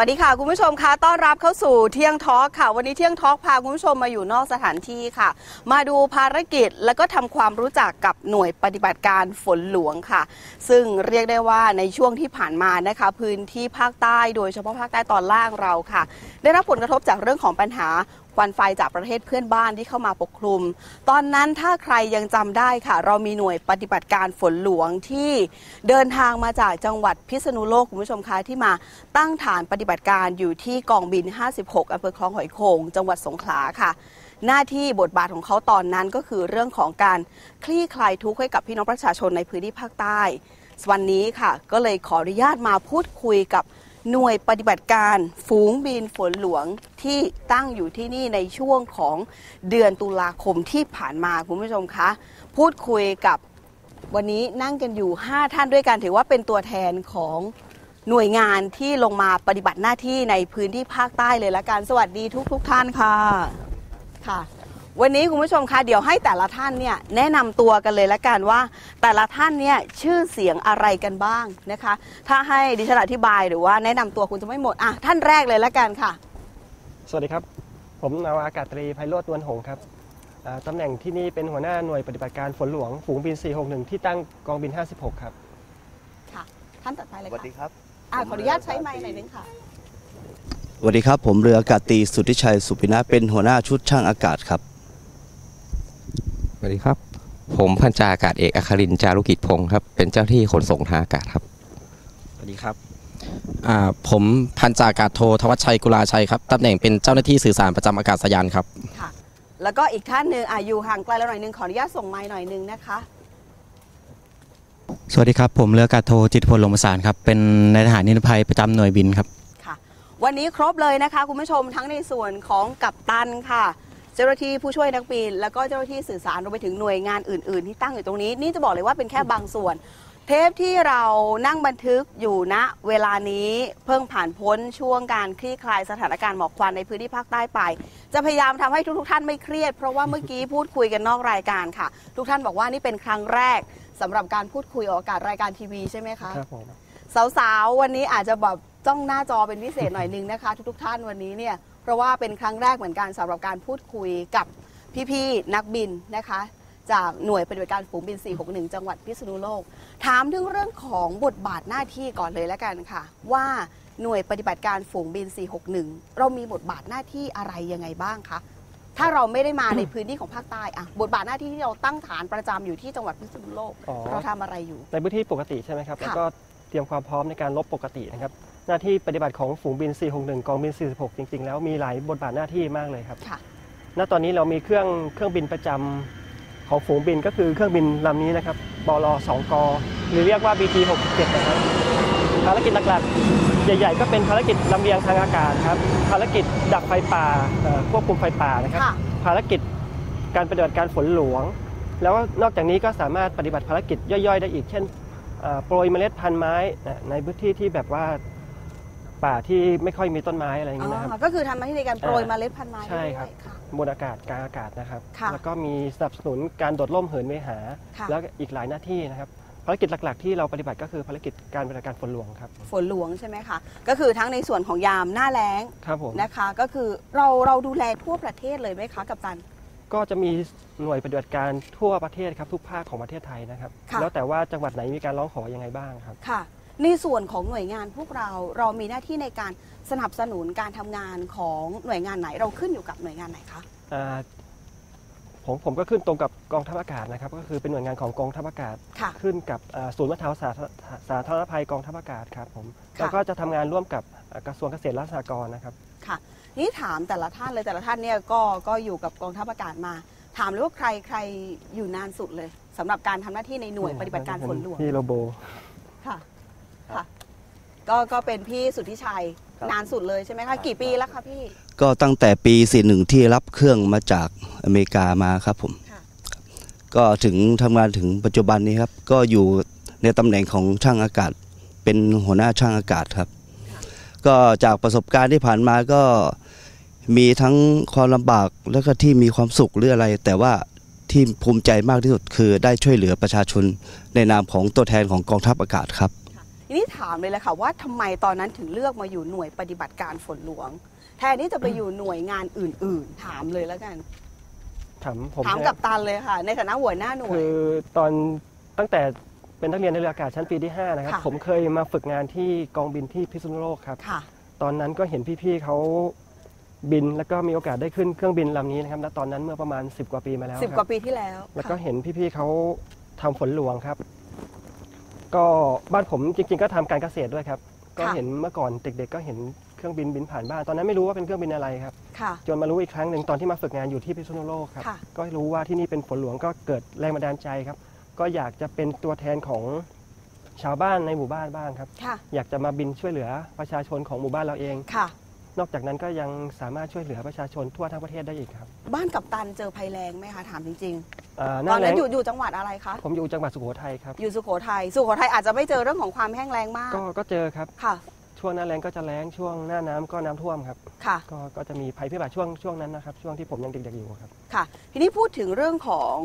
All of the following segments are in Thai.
วัสดีค่ะ คุณผู้ชมคะต้อนรับเข้าสู่เที่ยงทอล์กค่ะ วันนี้เที่ยงทอล์กพาคุณผู้ชมมาอยู่นอกสถานที่ค่ะ มาดูภารกิจแล้วก็ทำความรู้จักกับหน่วยปฏิบัติการฝนหลวงค่ะ ซึ่งเรียกได้ว่าในช่วงที่ผ่านมานะคะ พื้นที่ภาคใต้โดยเฉพาะภาคใต้ตอนล่างเราค่ะ ได้รับผลกระทบจากเรื่องของปัญหา ควันไฟจากประเทศเพื่อนบ้านที่เข้ามาปกคลุม ตอนนั้นถ้าใครยังจำได้ค่ะ เรามีหน่วยปฏิบัติการฝนหลวงที่เดินทางมาจากจังหวัดพิษณุโลกคุณผู้ชมคะที่มาตั้งฐานปฏิบัติการอยู่ที่กองบิน 56อำเภอคลองหอยโขงจังหวัดสงขลาค่ะหน้าที่บทบาทของเขาตอนนั้นก็คือเรื่องของการคลี่คลายทุกข์ให้กับพี่น้องประชาชนในพื้นที่ภาคใต้ วันนี้ค่ะ ก็เลยขออนุญาตมาพูดคุยกับ หน่วยปฏิบัติการฝูงบินฝนหลวงที่ตั้งอยู่ที่นี่ในช่วงของเดือนตุลาคมที่ผ่านมาคุณผู้ชมคะ พูดคุยกับวันนี้นั่งกันอยู่ 5 ท่านด้วยกันถือว่าเป็นตัวแทนของหน่วยงานที่ลงมาปฏิบัติหน้าที่ในพื้นที่ภาคใต้เลยละกันสวัสดีทุกทุกๆท่านค่ะค่ะ วันนี้คุณผู้ชมคะเดี๋ยวให้แต่ละท่านเนี่ยแนะนำตัวกันเลยละกันว่า แต่ละท่านเนี่ยชื่อเสียงอะไรกันบ้างนะคะ ถ้าให้ดิฉันอธิบายหรือว่าแนะนำตัวคุณจะไม่หมดอะท่านแรกเลยละกันค่ะ สวัสดีครับ ผมนาวาอากาศตรีไพโรจน์นวลหงส์ครับอ่าตำแหน่งที่นี่เป็นหัวหน้าหน่วยปฏิบัติการฝนหลวงฝูงบิน 461 ที่ตั้งกองบิน 56 ครับ ค่ะ ท่านต่อไปเลยสวัสดีค่ะครับอะขออนุญาตใช้ไมค์หน่อยนึงค่ะ สวัสดีครับ ผมเรืออากาศตรีสุทธิชัยสุปินะเป็นหัวหน้าชุดช่างอากาศครับ สวัสดีครับ ผมพันจาอากาศเอกอัครินทร์จารุกิจพงศ์ครับ เป็นเจ้าที่ขนส่งทางอากาศครับ สวัสดีครับอ่าผมพันจากาศโททวัชชัยกุลาชัยครับตำแหน่งเป็นเจ้าหน้าที่สื่อสารประจำอากาศยานครับ ค่ะ แล้วก็อีกท่านหนึ่งอายุห่างไกลแล้วหน่อยนึงขออนุญาตส่งไมค์หน่อยนึงนะคะ สวัสดีครับ ผมเรืออากาศโทจิตรพลลมประสานครับ เป็นนายทหารนิรภัยประจำหน่วยบินครับ ค่ะ วันนี้ครบเลยนะคะคุณผู้ชมทั้งในส่วนของกัปตันค่ะ เจ้าหน้าที่ผู้ช่วยนักบิน แล้วก็เจ้าหน้าที่สื่อสารรวมไปถึงหน่วยงานอื่น ๆ ที่ตั้งอยู่ตรงนี้ นี่จะบอกเลยว่าเป็นแค่บางส่วน เทปที่เรานั่งบันทึกอยู่ณเวลานี้เพิ่งผ่านพ้นช่วงการคลี่คลายสถานการณ์หมอกควันในพื้นที่ภาคใต้ไป จะพยายามทำให้ทุกๆท่านไม่เครียด เพราะว่าเมื่อกี้พูดคุยกันนอกรายการค่ะ ทุกท่านบอกว่านี่เป็นครั้งแรกสำหรับการพูดคุยออกอากาศรายการทีวีใช่ไหมคะครับผมสาวๆวันนี้อาจจะแบบจ้องหน้าจอเป็นพิเศษหน่อยนึงนะคะ ทุกๆท่านวันนี้เนี่ยเพ ราะว่าเป็นครั้งแรกเหมือนกันสำหรับการพูดคุยกับพี่ๆนักบินนะคะ จากหน่วยปฏิบัติการฝูงบิน 461 จังหวัดพิษณุโลก ถามถึงเรื่องของบทบาทหน้าที่ก่อนเลยแล้วกันค่ะ ว่าหน่วยปฏิบัติการฝูงบิน 461 เรามีบทบาทหน้าที่อะไรยังไงบ้างคะถ้าเราไม่ได้มาในพื้นที่ของภาคใต้อะบทบาทหน้าที่ที่เราตั้งฐานประจำอยู่ที่จังหวัดพิษณุโลก อ๋อ เราทำอะไรอยู่ ในพื้นที่ปกติใช่ไหมครับค่ะแล้วก็เตรียมความพร้อมในการลบปกตินะครับ หน้าที่ปฏิบัติของฝูงบิน 461 กองบิน 46 จริง ๆ แล้วมีหลายบทบาทหน้าที่มากเลยครับค่ะณตอนนี้เรามีเครื่องเครื่องบินประจำของฝูงบินก็คือเครื่องบินลำนี้นะครับบล2กหรือเรียกว่า BT 67นะครับภารกิจหลักๆ ใหญ่ๆ ก็เป็นภารกิจลำเลียงทางอากาศครับ ภารกิจดับไฟป่าเอ่อควบคุมไฟป่านะครับค่ะภารกิจการปฏิบัติการฝนหลวง แล้วก็นอกจากนี้ก็สามารถปฏิบัติภารกิจย่อยๆ ได้อีก เช่นเอ่อโปรยเมล็ดพันธุ์ไม้นะในพื้นที่ที่แบบว่า ป่าที่ไม่ค่อยมีต้นไม้อะไรอย่างอ๋นี้นะครับ อก็คือทำหน้าที่ในการโปรยอ่าเมล็ดพันธุ์ไม้ใช่ครับ ด้วยค่ะบนอากาศกลางอากาศนะครับ ค่ะแล้วก็มีสนับสนุนการโดดร่มเหินเวหา ค่ะ แล้วก็อีกหลายหน้าที่นะครับภารกิจหลัก ๆ ที่เราปฏิบัติก็คือภารกิจการปฏิบัติการฝนหลวงครับฝนหลวงใช่ไหมคะ ก็คือทั้งในส่วนของยามหน้าแล้งครับผมนะคะ ก็คือเราเราดูแลทั่วประเทศเลยไหมคะกับตัน ก็จะมีหน่วยปฏิบัติการทั่วประเทศครับทุกภาคของประเทศไทยนะครับ ค่ะ แล้วแต่ว่าจังหวัดไหนมีการร้องขอยังไงบ้างครับ ค่ะ ในส่วนของหน่วยงานพวกเราเรามีหน้าที่ในการสนับสนุนการทำงานของหน่วยงานไหน เราขึ้นอยู่กับหน่วยงานไหนคะอ่าผมผมก็ขึ้นตรงกับกองทัพอากาศนะครับ ก็คือเป็นหน่วยงานของกองทัพอากาศ ค่ะ ขึ้นกับอ่าศูนย์บรรเทาสาธารสาธารณภัยกองทัพอากาศครับผมค่ะ แล้วก็จะทำงานร่วมกับอ่ากระทรวงเกษตรและสหกรณ์นะครับ ค่ะนี่ถามแต่ละท่านเลยแต่ละท่านเนี่ยก็ก็อยู่กับกองทัพอากาศมา ถามเลยว่าใครใครอยู่นานสุดเลยสำหรับการทำหน้าที่ในหน่วยปฏิบัติการฝนหลวง พี่โรโบค่ะค่ะ ก็ก็เป็นพี่สุทธิชัยนานสุดเลยใช่ไหมคะกี่ปีแล้วคะพี่ก็ตั้งแต่ปี41ที่รับเครื่องมาจากอเมริกามาครับผม ค่ะก็ถึงทำงานถึงปัจจุบันนี้ครับ ก็อยู่ในตำแหน่งของช่างอากาศ เป็นหัวหน้าช่างอากาศครับ ก็จากประสบการณ์ที่ผ่านมาก็มีทั้งความลำบากแล้วก็ที่มีความสุขหรืออะไร แต่ว่าที่ภูมิใจมากที่สุดคือได้ช่วยเหลือประชาชนในนามของตัวแทนของกองทัพอากาศครับ ทีนี้ถามเลยแหละค่ะว่าทำไมตอนนั้นถึงเลือกมาอยู่หน่วยปฏิบัติการฝนหลวง แทนที่จะไปอยู่หน่วยงานอื่น ๆ ถามเลยแล้วกัน ถามผมถามใช่ไหกับตันเลยค่ะ ในฐานะหัวหน้าหน่วยคือตอนตั้งแต่เป็นนักเรียนในเรืออากาศชั้นปีที่ 5 นะครับค่ะผมเคยมาฝึกงานที่กองบินที่พิษณุโลกครับค่ะตอนนั้นก็เห็นพี่ๆเขาบินแล้วก็มีโอกาสได้ขึ้นเครื่องบินลำนี้นะครับณตอนนั้นเมื่อประมาณ 10 กว่าปีมาแล้วสิบคกรัว่าปีที่แล้ว แล้วก็ค่ะเห็นพี่ๆเขาทำฝนหลวงครับ ก็บ้านผมจริง ๆ ก็ทำการเกษตรด้วยครับ ก็เห็นเมื่อก่อนเด็กๆ ก็เห็นเครื่องบินบินผ่านบ้าน ตอนนั้นไม่รู้ว่าเป็นเครื่องบินอะไรครับ ค่ะ จนมารู้อีกครั้งหนึ่งตอนที่มาฝึกงานอยู่ที่พิษณุโลกครับ ค่ะ ก็รู้ว่าที่นี่เป็นฝนหลวงก็เกิดแรงบันดาลใจครับ ก็อยากจะเป็นตัวแทนของชาวบ้านในหมู่บ้านบ้างครับ ค่ะ อยากจะมาบินช่วยเหลือประชาชนของหมู่บ้านเราเอง ค่ะ นอกจากนั้นก็ยังสามารถช่วยเหลือประชาชนทั่วทั้งประเทศได้อีกครับ บ้านกับตันเจอภัยแรงไหมคะถามจริงอ่าหๆตน้าอนแรนั้นงอยู่อยู่จังหวัดอะไรคะผมอยู่จังหวัดสุโขทัยครับ อยู่สุโขทัยสุโขทัยอาจจะไม่เจอเรื่องของความแห้งแล้งมากก็ก็เจอครับ ค่ะช่วงหน้าแรงก็จะแล้งช่วงหน้าน้ำก็น้ำท่วมครับ ค่ะ ก็ก็จะมีภัยพิบัติช่วงช่วงนั้นนะครับ ช่วงที่ผมยังเด็กๆอยู่ครับ ค่ะทีนี้พูดถึงเรื่องของ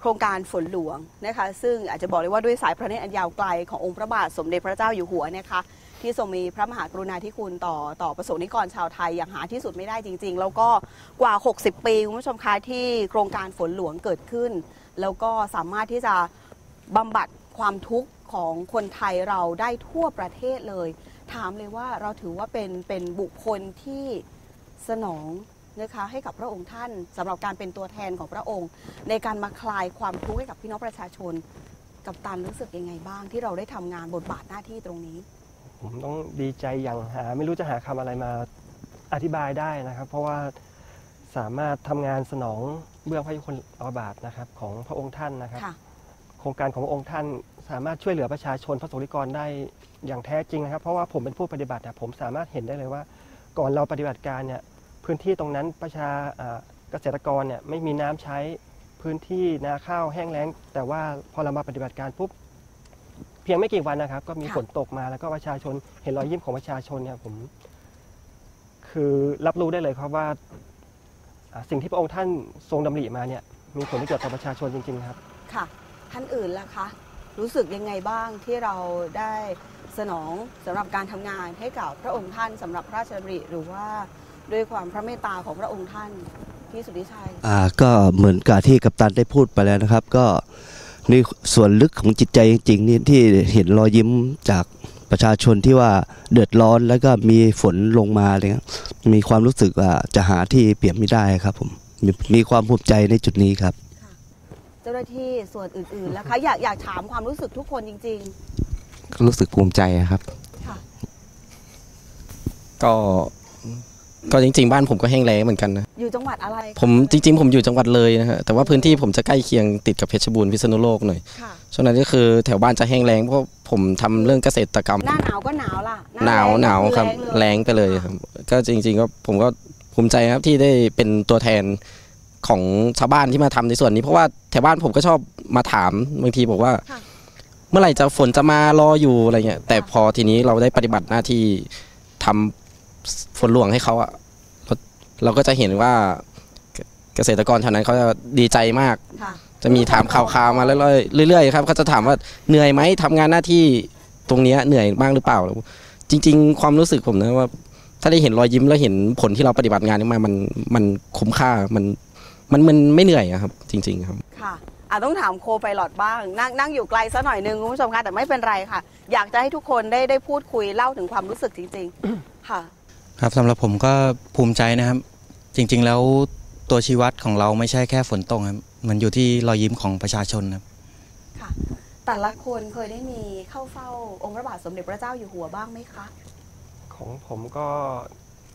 โครงการฝนหลวงนะคะ ซึ่งอาจจะบอกเลยว่าด้วยสายพระเนตรอันยาวไกลขององค์พระบาทสมเด็จพระเจ้าอยู่หัวนะคะ ที่ทรงมีพระมหากรุณาธิคุณต่อต่อประสงนิกรชาวไทยอย่างหาที่สุดไม่ได้จริง ๆ แล้วก็กว่า 60 ปีคุณผู้ชมคะที่โครงการฝนหลวงเกิดขึ้น แล้วก็สามารถที่จะบำบัดความทุกข์ของคนไทยเราได้ทั่วประเทศเลย ถามเลยว่าเราถือว่าเป็นเป็นบุคคลที่สนองนะคะให้กับพระองค์ท่านสำหรับการเป็นตัวแทนของพระองค์ ในการมาคลายความทุกข์ให้กับพี่น้องประชาชน กับตันรู้สึกยังไงบ้างที่เราได้ทำงานบทบาทหน้าที่ตรงนี้ ผมต้องดีใจอย่างหา ไม่รู้จะหาคำอะไรมาอธิบายได้นะครับ เพราะว่าสามารถทำงานสนองเบื้องพระยุคลบาทนะครับของพระองค์ท่านนะครับ ค่ะ โครงการของพระองค์ท่านสามารถช่วยเหลือประชาชนพระสงฆ์นิกรได้อย่างแท้จริงนะครับ เพราะว่าผมเป็นผู้ปฏิบัติเนี่ยผมสามารถเห็นได้เลยว่า ก่อนเราปฏิบัติการเนี่ยพื้นที่ตรงนั้นประชาอ่าเกษตรกรเนี่ยไม่มีน้ำใช้พื้นที่นาข้าวแห้งแล้ง แต่ว่าพอเรามาปฏิบัติการปุ๊บเพียงไม่กี่วันนะครับ ก็มีค่ะฝนตกมาแล้วก็ประชาชนเห็นรอยยิ้มของประชาชนเนี่ยผม คือรับรู้ได้เลยครับว่าอ่า สิ่งที่พระองค์ท่านทรงดำริมาเนี่ย มีผลประโยชน์ต่อประชาชนจริง ๆ ครับ ค่ะ ท่านอื่นล่ะคะ รู้สึกยังไงบ้างที่เราได้สนองสำหรับการทำงานให้กับพระองค์ท่านสำหรับพระราชดำริหรือว่าด้วยความพระเมตตาของพระองค์ท่านพี่สุทธิชัย อ่าก็เหมือนกับที่กัปตันได้พูดไปแล้วนะครับ ก็ในส่วนลึกของจิตใจจริงๆนี่ที่เห็นรอยยิ้มจากประชาชนที่ว่าเดือดร้อนแล้วก็มีฝนลงมาอะไรเงี้ยมีความรู้สึกว่าจะหาที่เปรียบไม่ได้ครับผมมีมีความภูมิใจในจุดนี้ครับ เจ้าหน้าที่ส่วนอื่นๆแล้วคะอยากอยากถามความรู้สึกทุกคนจริงรู้สึกภูมิใจครับๆค่ะก็ ก็จริง ๆ บ้านผมก็แห้งแล้งเหมือนกันนะ อยู่จังหวัดอะไรคะผมจริง ๆ ผมอยู่จังหวัดเลยนะฮะแต่ว่าพื้นที่ผมจะใกล้เคียงติดกับเพชรบูรณ์พิษณุโลกหน่อยค่ะช่วงนั้นก็คือแถวบ้านจะแห้งแล้งเพราะผมทำเรื่องเกษตรกรรม หน้าหนาวก็หนาวล่ะหนาวแล้งหนาวก็อครับแล้แรงงไปเลยครับก็จริง ๆ ก็ผมก็ภูมิใจครับที่ได้เป็นตัวแทนของชาวบ้านที่มาทำในส่วนนี้ เพราะว่าแถวบ้านผมก็ชอบมาถามบางทีบอกว่า ค่ะ เมื่อไหร่จะฝนจะมารออยู่อะไรเงี้ยแต่พอทีนี้เราได้ปฏิบัติหน้าที่ทำ ฝนหลวงให้เขาอะเราเราก็จะเห็นว่าเกษตรกรแถวนั้นเขาจะดีใจมากค่ะจะมีถามข่าวๆมาเรื่อยๆเรื่อยๆครับเขาจะถามว่าเหนื่อยไหมทำงานหน้าที่ตรงเนี้ยเหนื่อยบ้างหรือเปล่า จริง ๆ ความรู้สึกผมนะว่า ถ้าได้เห็นรอยยิ้มแล้วเห็นผลที่เราปฏิบัติงานนี้มามันมันคุ้มค่ามันมันมันไม่เหนื่อยอะครับ จริง ๆ ครับค่ะอะต้องถามโคไพลอตบ้างนั่งนั่งอยู่ไกลซะหน่อยนึงคุณผู้ชมคะแต่ไม่เป็นไรค่ะ อยากจะให้ทุกคนได้ได้พูดคุยเล่าถึงความรู้สึกจริง ๆ ค่ะ ครับสำหรับผมก็ภูมิใจนะครับ จริง ๆ แล้วตัวชี้วัดของเราไม่ใช่แค่ฝนตกครับมันอยู่ที่รอยยิ้มของประชาชนครับค่ะแต่ละคนเคยได้มีเข้าเฝ้าองค์พระบาทสมเด็จพระเจ้าอยู่หัวบ้างไหมคะของผมก็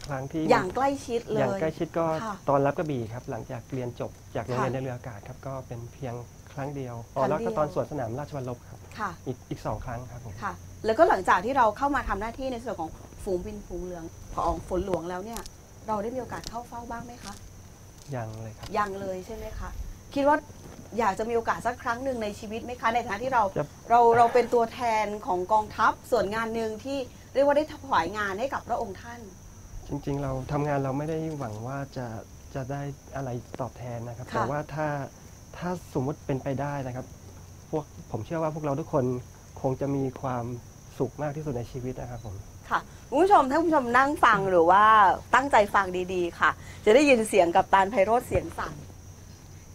ครั้งที่อย่างใกล้ชิดเลอย่างยใกล้ชิดก็ค่ะตอนรับกระบี่ครับ หลังจากเรียนจบจากโรงเรียนค่ะในเรืออากาศครับก็เป็นเพียงครั้งเดียวอ๋อครั้งแล้วก็เดียวตอนสวนสนามราชวัลลบครับค่ะอีกอีกสองครั้งครับผมค่ะ แล้วก็หลังจากที่เราเข้ามาทำหน้าที่ในส่วนของ ฝูงบินฝูงเหลืองของฝนหลวงแล้วเนี่ย เราได้มีโอกาสเข้าเฝ้าบ้างไหมคะ ยังเลยครับ ยังเลยใช่ไหมคะ คิดว่าอยากจะมีโอกาสสักครั้งหนึ่งในชีวิตไหมคะ ในฐานะที่เราจะเราเราเป็นตัวแทนของกองทัพส่วนงานหนึ่งที่เรียกว่าได้ถวายงานให้กับพระองค์ท่าน จริงๆ เราทำงานเราไม่ได้หวังว่าจะจะได้อะไรตอบแทนนะครับ ค่ะ แต่ว่าถ้าถ้าสมมุติเป็นไปได้นะครับ พวกผมเชื่อว่าพวกเราทุกคนคงจะมีความสุขมากที่สุดในชีวิตนะครับผม ค่ะคุณผู้ชมถ้าคุณผู้ชมนั่งฟังหรือว่าตั้งใจฟังดีๆ ค่ะ จะได้ยินเสียงกับตาลไพโรธเสียงสั่น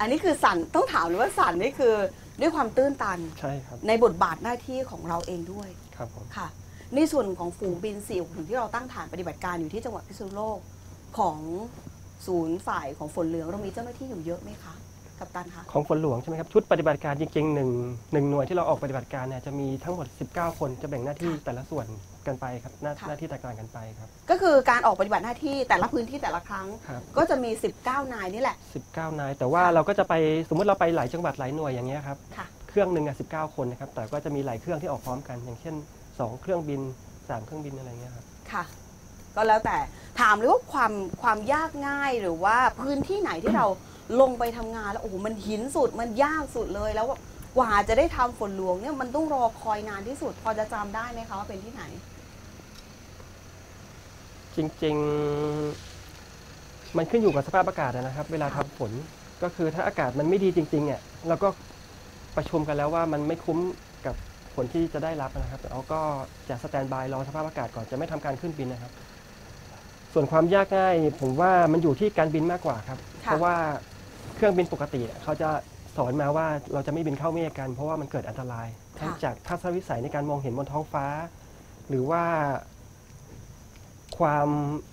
อันนี้คือสั่นต้องถามเลยว่าสั่นนี่คือด้วยความตื้นตันใช่ครับ ในบทบาทหน้าที่ของเราเองด้วยครับผมค่ะ ในส่วนของฝูงบินสี่ถึงที่เราตั้งฐานปฏิบัติการอยู่ที่จังหวัดพิษณุโลกของศูนย์ฝ่ายของฝนเหลืองเรามีเจ้าหน้าที่อยู่เยอะไหมคะกับตันคะของฝนหลวงใช่ไหมครับชุดปฏิบัติการจริงๆหนึ่งหนึ่งหน่วยที่เราออกปฏิบัติการเนี่ยจะมีทั้งหมด 19 คนจะแบ่งหน้าที่แต่ละส่วน กันไปครับหน้าหน้าที่แตกต่างกันไปครับ ก็คือการออกปฏิบัติหน้าที่แต่ละพื้นที่แต่ละครั้ง ครับ ก็จะมี 19 นายนี่แหละ 19 นาย แต่ว่าเราก็จะไปสมมติเราไปหลายจังหวัดหลายหน่วยอย่างเงี้ยครับค่ะ เครื่องหนึ่งอะ19 คนนะครับแต่ก็จะมีหลายเครื่องที่ออกพร้อมกัน อย่างเช่น 2 เครื่องบิน 3 เครื่องบินอะไรเงี้ยครับค่ะ ก็แล้วแต่ถามเลยว่าความความยากง่ายหรือว่าพื้นที่ไหนที่เราลงไปทำงานแล้วโอ้โหมันหินสุดมันยากสุดเลยแล้วกว่าจะได้ทำฝนหลวงเนี่ยมันต้องรอคอยนานที่สุด พอจะจำได้ไหมคะว่าเป็นที่ไหน จริงๆ มันขึ้นอยู่กับสภาพอากาศนะครับ เวลาทำฝนก็คือถ้าอากาศมันไม่ดีจริงๆเนี่ยเราก็ประชุมกันแล้วว่ามันไม่คุ้มกับผลที่จะได้รับนะครับเราก็จะสแตนบายรอสภาพอากาศก่อนจะไม่ทำการขึ้นบินนะครับ ส่วนความยากง่าย ผมว่ามันอยู่ที่การบินมากกว่าครับ ค่ะ เพราะว่าเครื่องบินปกติเนี่ยเขาจะสอนมาว่าเราจะไม่บินเข้าเมฆกัน เพราะว่ามันเกิดอันตรายทั้งจากทัศนวิสัยในการมองเห็นบนท้องฟ้า หรือว่า ความ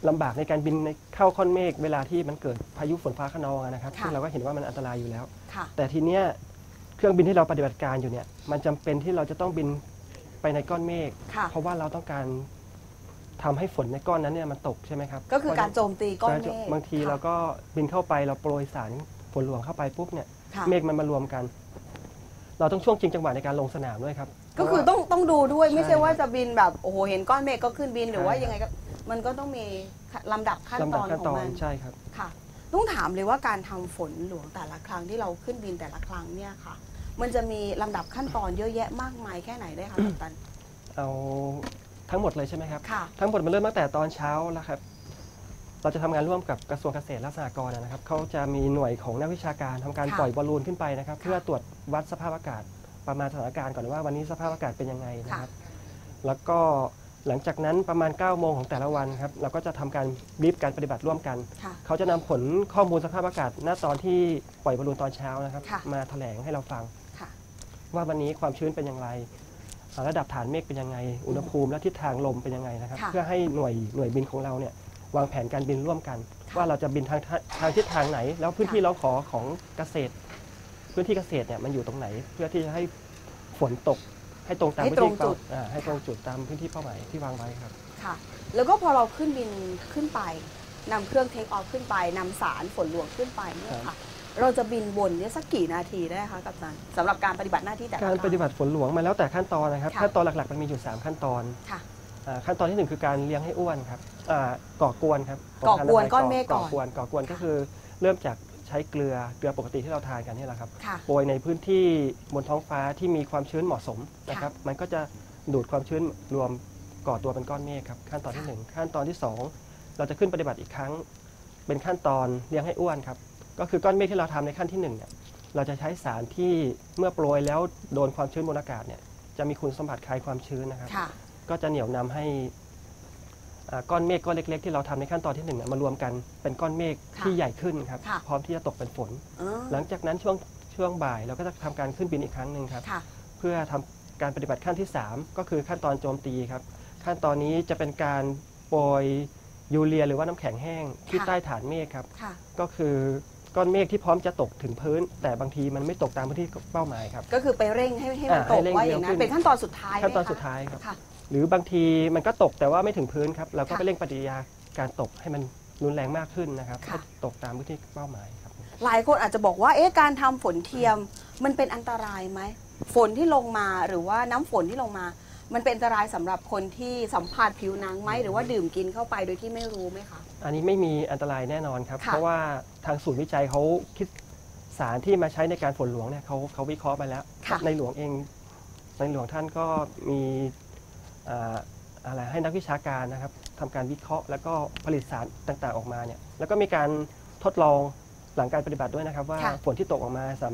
ลำบากในการบินในเข้าค่อนเมฆเวลาที่มันเกิดพายุฝนฟ้าคะนองอะนะครับค่ะ ซึ่งเราก็เห็นว่ามันอันตรายอยู่แล้ว ค่ะ แต่ทีเนี้ยเครื่องบินที่เราปฏิบัติการอยู่เนี่ยมันจำเป็นที่เราจะต้องบินไปในก้อนเมฆค่ะ เพราะว่าเราต้องการทำให้ฝนในก้อนนั้นเนี่ยมันตกใช่ไหมครับก็คือการโจมตีก้อนเมฆบางทีค่ะเราก็บินเข้าไปเราโปรยสารฝนหลวงเข้าไปปุ๊บเนี่ย ค่ะเมฆมันมารวมกัน เราต้องช่วงจริงจังหวะในการลงสนามด้วยครับก็คือต้องต้องดูด้วยไม่ใช่ใช่ว่าจะบินแบบโอ้โหเห็นก้อนเมฆก็ขึ้นบินหรือว่าใช่ ยังไงก็ มันก็ต้องมีลำดับขั้นลำตดับอนขั้นขอตงอนมันใช่ครับ ค่ะ ต้องถามเลยว่าการทำฝนหลวงแต่ละครั้งที่เราขึ้นบินแต่ละครั้งเนี่ยค่ะ มันจะมีลำดับขั้นตอนเยอะแยะมากมายแค่ไหนได้คะกัปตันเอาทั้งหมดเลยใช่ไหมครับ ค่ะ ทั้งหมดมันเริ่มตั้งแต่ตอนเช้าแล้วครับ เราจะทำงานร่วมกับกระทรวงเกษตรและสหกรณ์นะครับ เขาจะมีหน่วยของนักวิชาการทำการค่ะปล่อยบอลลูนขึ้นไปนะครับค่ะเพื่อตรวจวัดสภาพอากาศประมาณสถานการณ์ก่อนว่าวันนี้สภาพอากาศเป็นยังไงนะครับ แล้วก็ หลังจากนั้นประมาณ9ก้าโมงของแต่ละวันครับเราก็จะทำการบีบการปฏิบัติร่วมกันค่ะเขาจะนำผลข้อมูลสภาพอากาศณตอนที่ปล่อยบอลลูนตอนเช้านะครับค่ะมาแถลงให้เราฟังค่ะว่าวันนี้ความชื้นเป็นอย่างไรอ่าระดับฐานเมฆเป็นยังไง อุณหภูมิและทิศทางลมเป็นยังไงนะครับค่ะเพื่อให้หน่วยหน่วยบินของเราเนี่ยวางแผนการบินร่วมกันค่ะว่าเราจะบินทางทางทางทิศทางไหน แล้วพื้นที่ค่ะร้องขอของเกษตร พื้นที่เกษตรเนี่ยมันอยู่ตรงไหน เพื่อที่จะให้ฝนตก ให้ตรงตามให้พื้นตรงที่เป้าจุดอ่าให้ตรงจุดตามพื้นที่เป้าหมายที่วางไว้ครับ ค่ะ แล้วก็พอเราขึ้นบินขึ้นไปนำเครื่องเทคออฟขึ้นไปนำสารฝนหลวงขึ้นไปเนี่ยครัค่ะ บ เราจะบินวนเนี่ยสักกี่นาทีได้คะกัปตันสำหรับการปฏิบัติหน้าที่แต่ละ การคปงฏิบัติฝนหลวงมาแล้วแต่ขั้นตอนนะครับ ค่ะ ขั้นตอนหลักๆมันมีอยู่ 3 ขั้นตอนค่ะ อ่าขั้นตอนที่หนึ่งคือการเลี้ยงให้อ้วนครับอ่าก่อกวนครับก่อกวนก้อนเมฆก่อน ก่อกวนก่อกวนก็คือเริ่มจาก ใช้เกลือเกลือปกติที่เราทานกันนี่แหละครับค่ะโปรยในพื้นที่บนท้องฟ้าที่มีความชื้นเหมาะสมนะครับ มันก็จะดูดความชื้นรวมก่อตัวเป็นก้อนเมฆครับขั้นตอนที่ค่ะหนึ่งขั้นตอนที่สองเราจะขึ้นปฏิบัติอีกครั้ง เป็นขั้นตอนเลี้ยงให้อ้วนครับก็คือก้อนเมฆที่เราทำในขั้นที่หนึ่งเนี่ยเราจะใช้สารที่เมื่อโปรยแล้วโดนความชื้นบนอากาศเนี่ยจะมีคุณสมบัติคลายความชื้นนะครับค่ะก็จะเหนี่ยวนำให้อ่า ก้อนเมฆก้อนเล็ก ๆ ที่เราทำในขั้นตอนที่หนึ่งเนี่ยมารวมกันเป็นก้อนเมฆค่ะที่ใหญ่ขึ้นครับค่ะพร้อมที่จะตกเป็นฝนอ๋อหลังจากนั้นช่วงช่วงบ่ายเราก็จะทำการขึ้นบินอีกครั้งหนึ่งครับค่ะเพื่อทำการปฏิบัติขั้นที่ 3 ก็คือขั้นตอนโจมตีครับ ขั้นตอนนี้จะเป็นการโปรยยูเรียหรือว่าน้ำแข็งแห้งที่ค่ะใต้ฐานเมฆครับค่ะก็คือก้อนเมฆที่พร้อมจะตกถึงพื้น แต่บางทีมันไม่ตกตามพื้นที่เป้าหมายครับ ก็คือไปเร่งให้ให้มันอ่าตให้กเร่งว่าอย่างนั้เร็วขึ้นนเป็นขั้นตอนสุดท้ายไหมขั้นตอนคะสุดท้ายครับค่ะ หรือบางทีมันก็ตกแต่ว่าไม่ถึงพื้นครับเราก็ค่ะไปเร่งปฏิกิริยาการตกให้มันรุนแรงมากขึ้นนะครับค่ะให้ตกตามพื้นที่เป้าหมายครับ หลายคนอาจจะบอกว่าเอ๊ะการทำฝนเทียมมันเป็นอันตรายไหมฝนที่ลงมาหรือว่าน้ำฝนที่ลงมา มันเป็นอันตรายสำหรับคนที่สัมผัสผิวหนังไหมหรือว่าดื่มกินเข้าไปโดยที่ไม่รู้ไหมคะอันนี้ไม่มีอันตรายแน่นอนครับค่ะเพราะว่าทางศูนย์วิจัยเขาคิดสารที่มาใช้ในการฝนหลวงเนี่ยเขาเขาวิเคราะห์มาแล้วค่ะในหลวงเอง ในหลวงท่านก็มี อ่าอะไรให้นักวิชาการนะครับทำการวิเคราะห์แล้วก็ผลิตสารต่างๆออกมาเนี่ยแล้วก็มีการทดลองหลังการปฏิบัติด้วยนะครับ ว่าค่ะฝนที่ตกออกมาสาม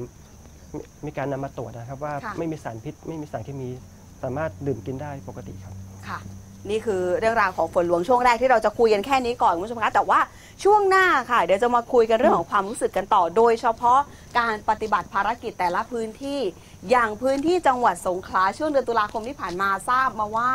มีมีการนำมาตรวจนะครับ ว่าค่ะไม่มีสารพิษ ไม่มีสารเคมีสามารถดื่มกินได้ปกติครับค่ะ นี่คือเรื่องราวของฝนหลวงช่วงแรกที่เราจะคุยกันแค่นี้ก่อนคุณผู้ชมคะแต่ว่าช่วงหน้าค่ะ เดี๋ยวจะมาคุยกันเรื่องของความรู้สึกกันต่อ โดยเฉพาะการปฏิบัติภารกิจแต่ละพื้นที่ อย่างพื้นที่จังหวัดสงขลาช่วงเดือนตุลาคมที่ผ่านมาทราบมาว่า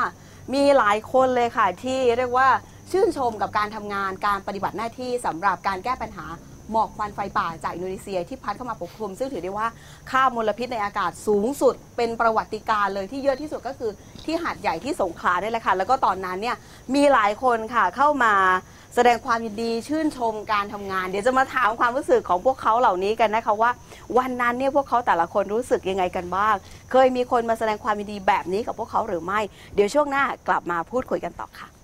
มีหลายคนเลยค่ะที่เรียกว่าชื่นชมกับการทำงานการปฏิบัติหน้าที่สำหรับการแก้ปัญหา หมอกควันไฟป่าจากอินโดนีเซียที่พัดเข้ามาปกคลุม ซึ่งถือได้ว่าค่ามลพิษในอากาศสูงสุดเป็นประวัติการ์เลยที่เยอะที่สุดก็คือที่หาดใหญ่ที่สงขลาได้แหละค่ะ แล้วก็ตอนนั้นเนี่ยมีหลายคนค่ะเข้ามาแสดงความยินดีชื่นชมการทำงาน เดี๋ยวจะมาถามความรู้สึกของพวกเขาเหล่านี้กันนะคะว่า วันนั้นเนี่ยพวกเขาแต่ละคนรู้สึกยังไงกันบ้าง เคยมีคนมาแสดงความยินดีแบบนี้กับพวกเขาหรือไม่ เดี๋ยวช่วงหน้ากลับมาพูดคุยกันต่อค่ะ